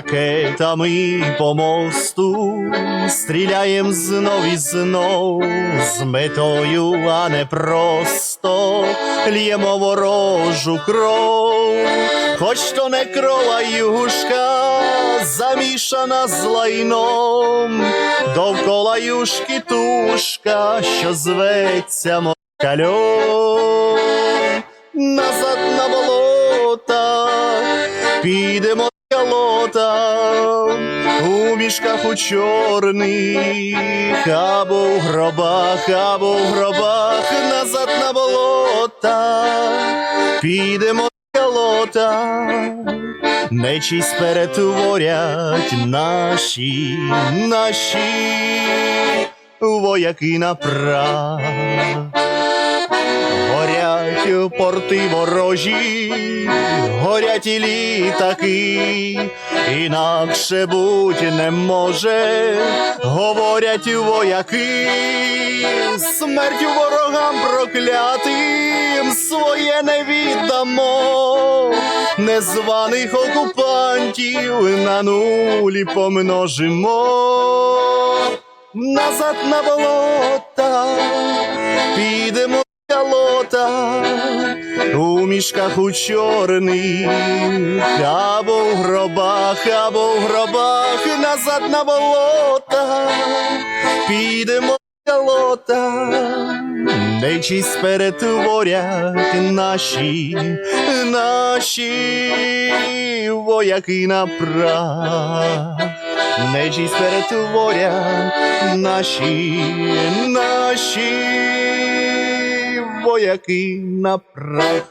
кулеметами по мосту, стріляєм знов і знов, з метою, а не просто. Л'ємо ворожу кров, хоч то не крова юшка, замішана з лайном, довкола юшки тушка, що зветься москальом. Назад на болота, підемо колота, у мішках у чорних, або в гробах, або в гробах, назад на болота, підемо колота, нечість перетворять наші, наші вояки на прах. Горять порти ворожі, горять і літаки, інакше буть не може, говорять вояки, смертю ворогам проклятим своє не віддамо, незваних окупантів на нулі помножимо. Назад на болота, підемо колота у мішках у чорних, або в гробах, або в гробах, назад на болота, підемо колота, нечість перетворять наші, наші вояки на прах. Нечість перетворять наші, наші вояки на прах.